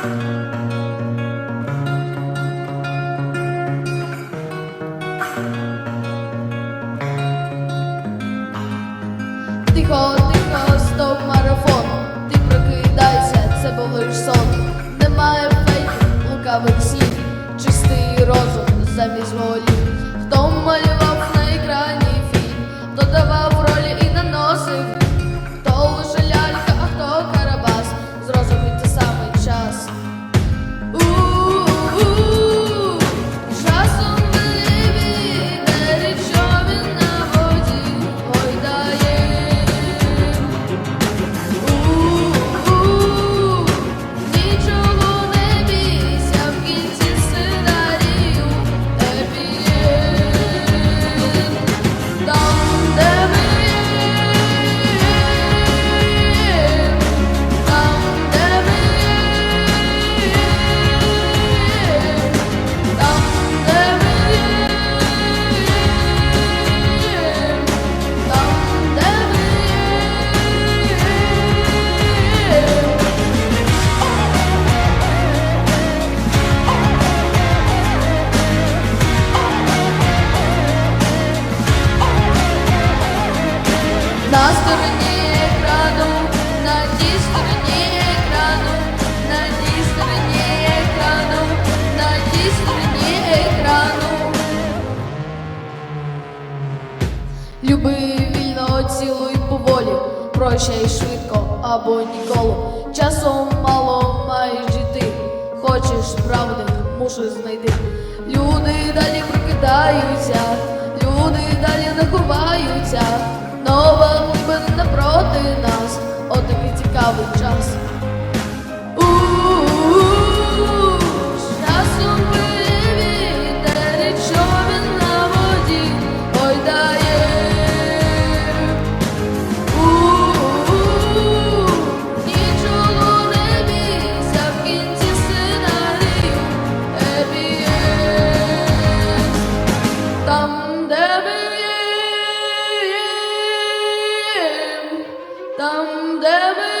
Тихо, тихо, стоп марафон. Ти прокидайся, це був лиш сон. Немає фейків, лукавих снів, чистий розум замість волі. На стороні екрану, на тій стороні екрану, на тій стороні екрану, на тій стороні екрану. Люби вільно, цілуй поволі, прощай швидко або ніколи. Часом мало маєш жити, хочеш правди, мушу знайти. Люди далі прокидаються, настав час. Там, де ми